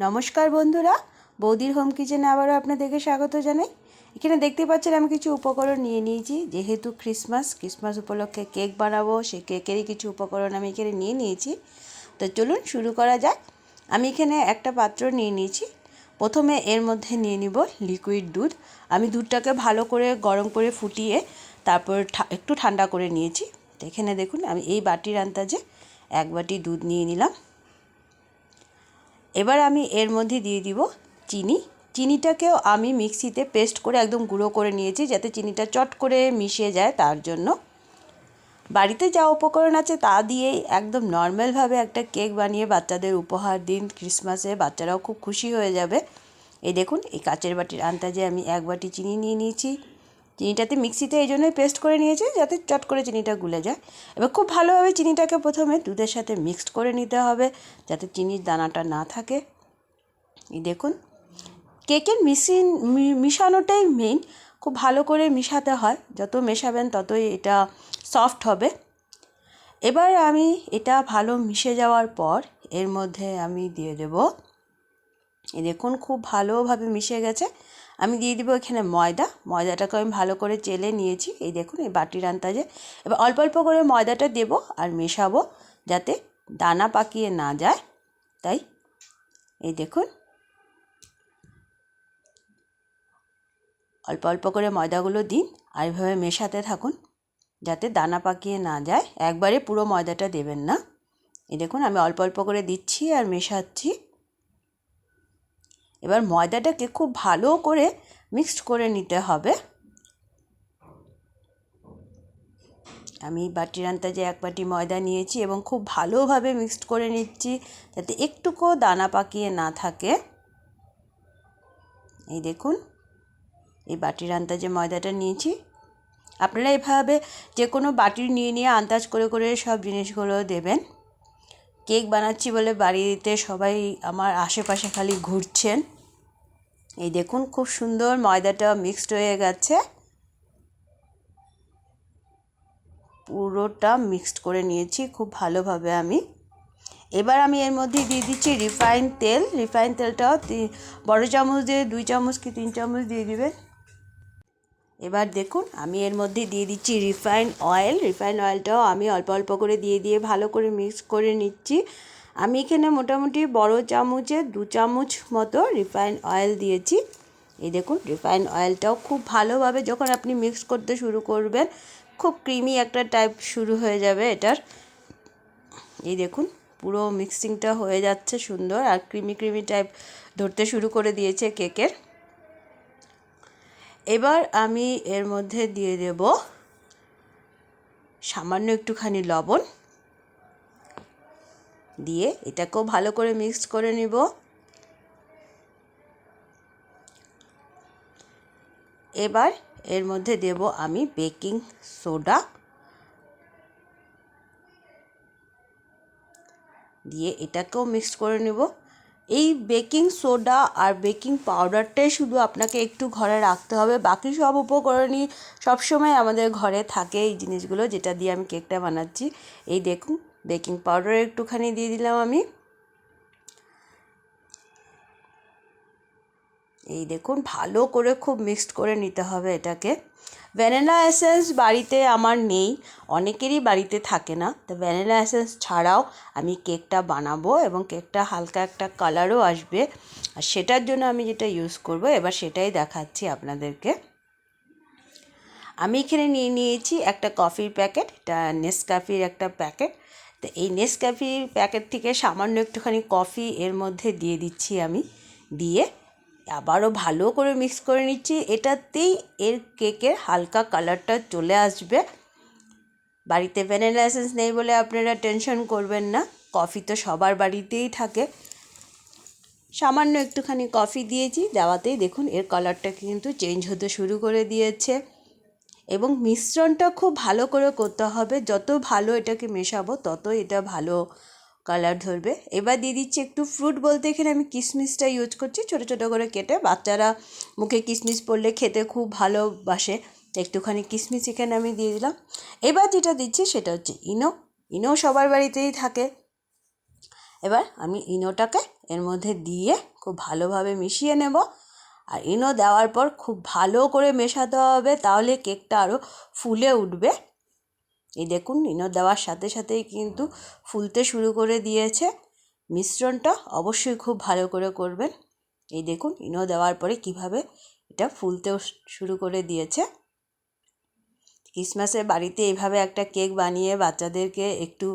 নমস্কার বন্ধুরা, বৌদির হোম কিচেনে আবারও আপনাদেরকে স্বাগত জানাই। এখানে দেখতে পাচ্ছেন আমি কিছু উপকরণ নিয়ে নিয়েছি, যেহেতু ক্রিসমাস ক্রিসমাস উপলক্ষে কেক বানাবো, সেই কেকেরই কিছু উপকরণ আমি এখানে নিয়ে নিয়েছি। তো চলুন শুরু করা যাক। আমি এখানে একটা পাত্র নিয়ে নিয়েছি। প্রথমে এর মধ্যে নিয়ে নিব লিকুইড দুধ। আমি দুধটাকে ভালো করে গরম করে ফুটিয়ে তারপর একটু ঠান্ডা করে নিয়েছি। এখানে দেখুন, আমি এই বাটির আন্দাজে এক বাটি দুধ নিয়ে নিলাম। এবার আমি এর মধ্যে দিয়ে দিব চিনি। চিনিটাকেও আমি মিক্সিতে পেস্ট করে একদম গুঁড়ো করে নিয়েছি যাতে চিনিটা চট করে মিশে যায় তার জন্য। বাড়িতে যা উপকরণ আছে তা দিয়েই একদম নর্মালভাবে একটা কেক বানিয়ে বাচ্চাদের উপহার দিন। ক্রিসমাসে বাচ্চারাও খুব খুশি হয়ে যাবে। এই দেখুন, এই কাচের বাটির আন্দাজে আমি এক বাটি চিনি নিয়ে নিয়েছি। চিনিটাতে মিক্সিতে এই জন্যই পেস্ট করে নিয়েছি যাতে চট করে চিনিটা গুলে যায়। এবার খুব ভালোভাবে চিনিটাকে প্রথমে দুধের সাথে মিক্সড করে নিতে হবে যাতে চিনির দানাটা না থাকে। এই দেখুন, কেকের মিশিন মিশানোটাই মেইন খুব ভালো করে মিশাতে হয়, যত মেশাবেন ততই এটা সফট হবে। এবার আমি এটা ভালো মিশে যাওয়ার পর এর মধ্যে আমি দিয়ে দেব। দেখুন, খুব ভালোভাবে মিশে গেছে। আমি দিয়ে দিব এখানে ময়দা। ময়দাটাকে আমি ভালো করে চেলে নিয়েছি। এই দেখুন, এই বাটির আন্দাজে। এবার অল্প অল্প করে ময়দাটা দেব আর মেশাবো যাতে দানা পাকিয়ে না যায়। তাই, এই দেখুন। অল্প অল্প করে ময়দাগুলো দিন আর এভাবে মেশাতে থাকুন যাতে দানা পাকিয়ে না যায়। একবারে পুরো ময়দাটা দেবেন না। এই দেখুন, আমি অল্প অল্প করে দিচ্ছি আর মেশাচ্ছি। এবার ময়দাটাকে খুব ভালো করে মিক্সড করে নিতে হবে। আমি বাটির আন্দাজে এক বাটি ময়দা নিয়েছি এবং খুব ভালোভাবে মিক্সড করে নিচ্ছি যাতে একটুকুও দানা পাকিয়ে না থাকে। এই দেখুন, এই বাটির আন্দাজে ময়দাটা নিয়েছি। আপনারা এভাবে যে কোনো বাটির নিয়ে নিয়ে আন্দাজ করে করে সব জিনিসগুলো দেবেন। কেক বানাচ্ছি বলে বাড়িতে সবাই আমার আশেপাশে খালি ঘুরছেন। এই দেখুন খুব সুন্দর ময়দাটা মিক্সড হয়ে গেছে। পুরোটা মিক্সড করে নিয়েছি খুব ভালোভাবে আমি। এবার আমি এর মধ্যে দিয়ে দিচ্ছি রিফাইন তেল। রিফাইন তেলটাও বড় চামচ দিয়ে, দুই চামচ কি তিন চামচ দিয়ে দিবেন? এবার দেখুন, আমি এর মধ্যে দিয়ে দিচ্ছি রিফাইন অয়েল। রিফাইন অয়েলটাও আমি অল্প অল্প করে দিয়ে দিয়ে ভালো করে মিক্স করে নিচ্ছি। আমি এখানে মোটামুটি বড় চামচে দু চামচ মতো রিফাইন অয়েল দিয়েছি। এই দেখুন, রিফাইন অয়েলটাও খুব ভালোভাবে যখন আপনি মিক্স করতে শুরু করবেন, খুব ক্রিমি একটা টাইপ শুরু হয়ে যাবে এটার। এই দেখুন, পুরো মিক্সিংটা হয়ে যাচ্ছে সুন্দর আর ক্রিমি ক্রিমি টাইপ ধরতে শুরু করে দিয়েছে কেকের। এবার আমি এর মধ্যে দিয়ে দেব সামান্য একটুখানি লবণ। দিয়ে এটাকেও ভালো করে মিক্স করে নিব। এবার এর মধ্যে দেব আমি বেকিং সোডা। দিয়ে এটাকেও মিক্স করে নেব। এই বেকিং সোডা আর বেকিং পাউডারটাই শুধু আপনাকে একটু ঘরে রাখতে হবে। বাকি সব উপকরণই সবসময় আমাদের ঘরে থাকে এই জিনিসগুলো যেটা দিয়ে আমি কেকটা বানাচ্ছি। এই দেখুন, বেকিং পাউডার একটুখানি দিয়ে দিলাম আমি। এই দেখুন, ভালো করে খুব মিক্সড করে নিতে হবে এটাকে। ভ্যানিলা এসেন্স বাড়িতে আমার নেই, অনেকেরই বাড়িতে থাকে না। তো ভ্যানিলা এসেন্স ছাড়াও আমি কেকটা বানাবো এবং কেকটা হালকা একটা কালারও আসবে। আর সেটার জন্য আমি যেটা ইউজ করব, এবার সেটাই দেখাচ্ছি আপনাদেরকে। আমি এখানে নিয়ে নিয়েছি একটা কফির প্যাকেট এটা নেসক্যাফির একটা প্যাকেট তো এই নেসক্যাফির প্যাকেট থেকে সামান্য একটুখানি কফি এর মধ্যে দিয়ে দিচ্ছি আমি, দিয়ে আবারও ভালো করে মিক্স করে নিচ্ছি। এটাতেই এর কেকের হালকা কালারটা চলে আসবে। বাড়িতে ভ্যানিলা এসেন্স নেই বলে আপনারা টেনশন করবেন না। কফি তো সবার বাড়িতেই থাকে। সামান্য একটুখানি কফি দিয়েছি। দেওয়াতেই দেখুন এর কালারটা কিন্তু চেঞ্জ হতে শুরু করে দিয়েছে। এবং মিশ্রণটা খুব ভালো করে করতে হবে। যত ভালো এটাকে মেশাবো তত এটা ভালো কালার ধরবে। এবার দিয়ে দিচ্ছি একটু ফ্রুট বলতে এখানে আমি কিশমিশটা ইউজ করছি। ছোটো ছোটো করে কেটে বাচ্চারা মুখে কিশমিশ পড়লে খেতে খুব ভালোবাসে। একটুখানি কিশমিশ এখানে আমি দিয়ে দিলাম। এবার যেটা দিচ্ছি সেটা হচ্ছে ইনো। ইনো সবার বাড়িতেই থাকে। এবার আমি ইনোটাকে এর মধ্যে দিয়ে খুব ভালোভাবে মিশিয়ে নেব। আর ইনো দেওয়ার পর খুব ভালো করে মেশাতে হবে, তাহলে কেকটা আরও ফুলে উঠবে। এই দেখুন ইনো দেওয়ার সাথে সাথেই কিন্তু ফুলতে শুরু করে দিয়েছে। মিশ্রণটা অবশ্যই খুব ভালো করে করবেন। এই দেখুন ইনো দেওয়ার পরে কীভাবে এটা ফুলতেও শুরু করে দিয়েছে। ক্রিসমাসের বাড়িতে এইভাবে একটা কেক বানিয়ে বাচ্চাদেরকে একটু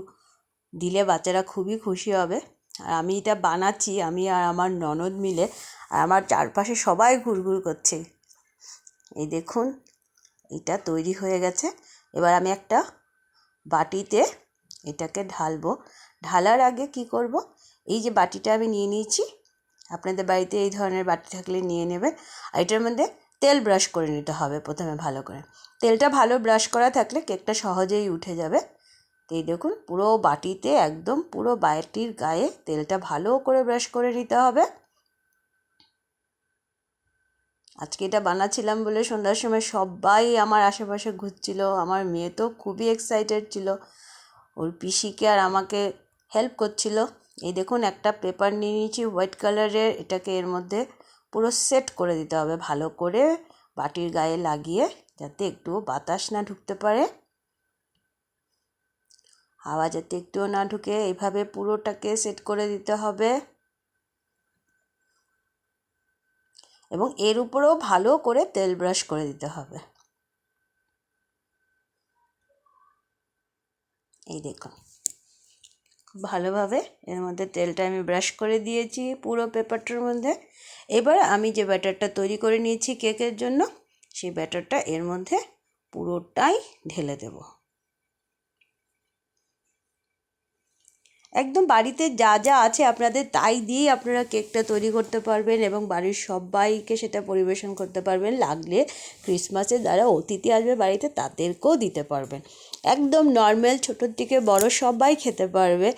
দিলে বাচ্চারা খুবই খুশি হবে। আর আমি এটা বানাচ্ছি, আমি আর আমার ননদ মিলে। আর আমার চারপাশে সবাই ঘুরঘুর করছে। এই দেখুন, এটা তৈরি হয়ে গেছে। এবার আমি একটা বাটিতে এটাকে ঢালবো। ঢালার আগে কি করব? এই যে বাটিটা আমি নিয়ে নিয়েছি, আপনাদের বাড়িতে এই ধরনের বাটি থাকলে নিয়ে নেবেন। আর এটার মধ্যে তেল ব্রাশ করে নিতে হবে প্রথমে ভালো করে। তেলটা ভালো ব্রাশ করা থাকলে কেকটা সহজেই উঠে যাবে। তো এই দেখুন, পুরো বাটিতে একদম পুরো বাটির গায়ে তেলটা ভালো করে ব্রাশ করে নিতে হবে। আজকে এটা বানাচ্ছিলাম বলে সন্ধ্যার সময় সবাই আমার আশেপাশে ঘুরছিল। আমার মেয়ে তো খুবই এক্সাইটেড ছিল। ওর পিসিকে আর আমাকে হেল্প করছিল। এই দেখুন, একটা পেপার নিয়ে নিয়েছি হোয়াইট কালারের এটাকে এর মধ্যে পুরো সেট করে দিতে হবে ভালো করে বাটির গায়ে লাগিয়ে, যাতে একটুও বাতাস না ঢুকতে পারে। হাওয়া যাতে একটুও না ঢুকে, এইভাবে পুরোটাকে সেট করে দিতে হবে। এবং এর উপরেও ভালো করে তেল ব্রাশ করে দিতে হবে। এই দেখুন। ভালোভাবে এর মধ্যে তেলটা আমি ব্রাশ করে দিয়েছি পুরো পেপারটার মধ্যে। এবার আমি যে ব্যাটারটা তৈরি করে নিয়েছি কেকের জন্য, সেই ব্যাটারটা এর মধ্যে পুরোটাই ঢেলে দেব। একদম বাড়িতে যা যা আছে আপনাদের তাই দিয়েই আপনারা কেকটা তৈরি করতে পারবেন এবং বাড়ির সবাইকে সেটা পরিবেশন করতে পারবেন। লাগলে ক্রিসমাসে যারা অতিথি আসবে বাড়িতে তাদেরকেও দিতে পারবেন। একদম নর্মাল ছোটোর থেকে বড় সবাই খেতে পারবে।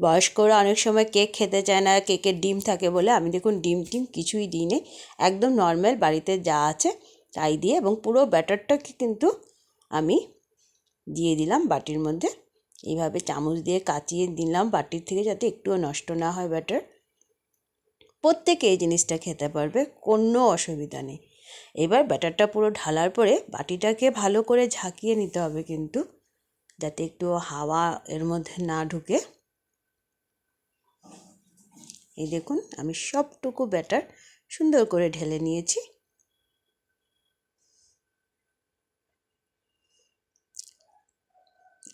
বয়স্করা অনেক সময় কেক খেতে চায় না, কেকের ডিম থাকে বলে। আমি দেখুন ডিম টিম কিছুই দিই একদম নর্মাল বাড়িতে যা আছে তাই দিয়ে এবং পুরো ব্যাটারটাকে কিন্তু আমি দিয়ে দিলাম বাটির মধ্যে। এইভাবে চামচ দিয়ে কাচিয়ে দিলাম বাটির থেকে যাতে একটুও নষ্ট না হয় ব্যাটার। প্রত্যেকে এই জিনিসটা খেতে পারবে, কোনো অসুবিধা নেই। এবার ব্যাটারটা পুরো ঢালার পরে বাটিটাকে ভালো করে ঝাঁকিয়ে নিতে হবে কিন্তু, যাতে একটু হাওয়া এর মধ্যে না ঢুকে। এই দেখুন, আমি সবটুকু ব্যাটার সুন্দর করে ঢেলে নিয়েছি।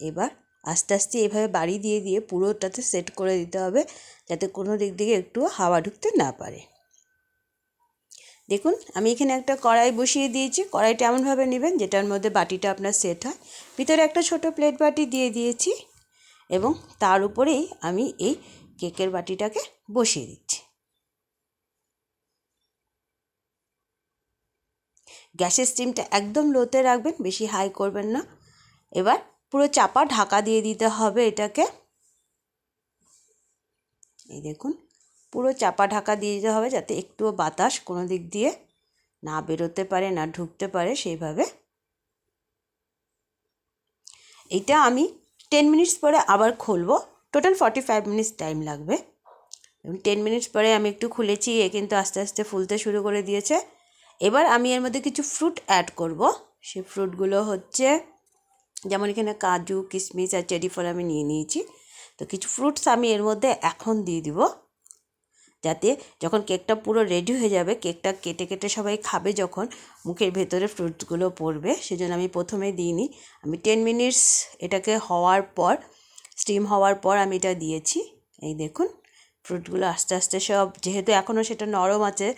এবার আস্তে আস্তে এভাবে বাড়ি দিয়ে দিয়ে পুরোটাতে সেট করে দিতে হবে যাতে কোনো দিক থেকে একটু হাওয়া ঢুকতে না পারে। দেখুন, আমি এখানে একটা কড়াই বসিয়ে দিয়েছি। কড়াইটা এমনভাবে নেবেন যেটার মধ্যে বাটিটা আপনার সেট হয়। ভিতরে একটা ছোট প্লেট বাটি দিয়ে দিয়েছি এবং তার উপরেই আমি এই কেকের বাটিটাকে বসিয়ে দিচ্ছি। গ্যাসের স্টিমটা একদম লোতে রাখবেন, বেশি হাই করবেন না। এবার পুরো চাপা ঢাকা দিয়ে দিতে হবে এটাকে। এই দেখুন, পুরো চাপা ঢাকা দিয়ে দিতে হবে যাতে একটুও বাতাস কোনো দিক দিয়ে না বেরোতে পারে, না ঢুকতে পারে সেইভাবে। এটা আমি টেন মিনিটস পরে আবার খুলবো। Total forty five minutes time লাগবে টেন মিনিটস পরে আমি একটু খুলেছি, এ কিন্তু আস্তে আস্তে ফুলতে শুরু করে দিয়েছে। এবার আমি এর মধ্যে কিছু ফ্রুট অ্যাড করব। সে ফ্রুটগুলো হচ্ছে যেমন এখানে কাজু কিশমিশ আর চেরি ফল আমি নিয়ে নিয়েছি। তো কিছু ফ্রুটস আমি এর মধ্যে এখন দিয়ে দিব, যাতে যখন কেকটা পুরো রেডি হয়ে যাবে কেকটা কেটে কেটে সবাই খাবে যখন, মুখের ভেতরে ফ্রুটসগুলো পড়বে, সেজন্য আমি প্রথমে দিইনি আমি টেন মিনিটস এটাকে হওয়ার পর স্টিম হওয়ার পর আমি এটা দিয়েছি। এই দেখুন ফ্রুটগুলো আস্তে আস্তে সব, যেহেতু এখনও সেটা নরম আছে,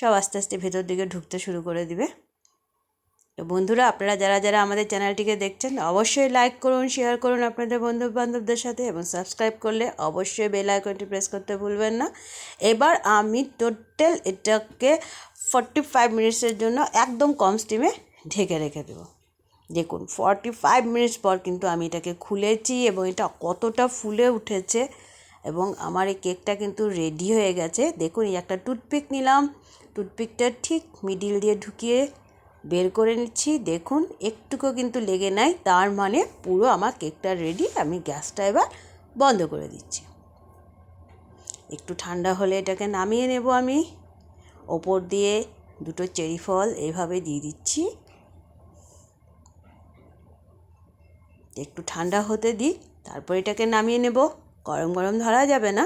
সব আস্তে আস্তে ভেতর দিকে ঢুকতে শুরু করে দিবে। তো বন্ধুরা, আপনারা যারা যারা আমাদের চ্যানেলটিকে দেখছেন, অবশ্যই লাইক করুন শেয়ার করুন আপনাদের বন্ধু বান্ধবদের সাথে এবং সাবস্ক্রাইব করলে অবশ্যই বেল আইকনটি প্রেস করতে ভুলবেন না। এবার আমি টোটাল এটাকে ফর্টি ফাইভ মিনিটসের জন্য একদম কম স্টিমে ঢেকে রেখে দেবো। দেখুন ফর্টি ফাইভ মিনিটস পর কিন্তু আমি এটাকে খুলেছি এবং এটা কতটা ফুলে উঠেছে এবং আমার এই কেকটা কিন্তু রেডি হয়ে গেছে। দেখুন, এই একটা টুথপিক নিলাম। টুথপিকটা ঠিক মিডিল দিয়ে ঢুকিয়ে বের করে নিচ্ছি। দেখুন, একটুকু কিন্তু লেগে নাই। তার মানে পুরো আমার কেকটা রেডি আমি গ্যাসটা এবার বন্ধ করে দিচ্ছি। একটু ঠান্ডা হলে এটাকে নামিয়ে নেব আমি। ওপর দিয়ে দুটো চেরি ফল এভাবে দিয়ে দিচ্ছি। একটু ঠান্ডা হতে দিই, তারপর এটাকে নামিয়ে নেব। গরম গরম ধরা যাবে না।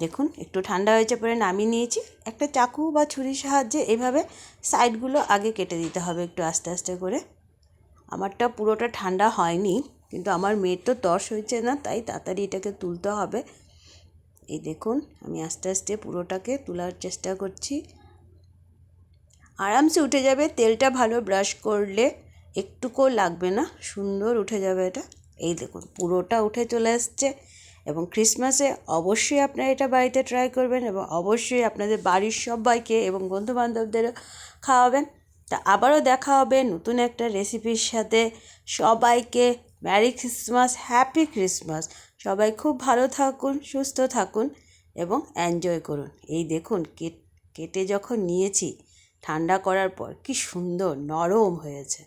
দেখুন, একটু ঠান্ডা হয়েছে পরে নামিয়ে নিয়েছি। একটা চাকু বা ছুরির সাহায্যে এভাবে সাইডগুলো আগে কেটে দিতে হবে একটু আস্তে আস্তে করে। আমারটা পুরোটা ঠান্ডা হয়নি, কিন্তু আমার মেয়ের তো তস হয়েছে না, তাই তাড়াতাড়ি এটাকে তুলতে হবে। এই দেখুন, আমি আস্তে আস্তে পুরোটাকে তোলার চেষ্টা করছি। আরামসে উঠে যাবে, তেলটা ভালো ব্রাশ করলে একটুকুও লাগবে না, সুন্দর উঠে যাবে এটা। এই দেখুন, পুরোটা উঠে চলে আসছে। এবং ক্রিসমাসে অবশ্যই আপনারা এটা বাড়িতে ট্রাই করবেন এবং অবশ্যই আপনাদের বাড়ির সবাইকে এবং বন্ধুবান্ধবদেরও খাওয়াবেন। তা আবারও দেখা হবে নতুন একটা রেসিপির সাথে। সবাইকে ম্যারি ক্রিসমাস হ্যাপি ক্রিসমাস সবাই খুব ভালো থাকুন, সুস্থ থাকুন এবং এনজয় করুন। এই দেখুন কেটে যখন নিয়েছি, ঠান্ডা করার পর কি সুন্দর নরম হয়েছে।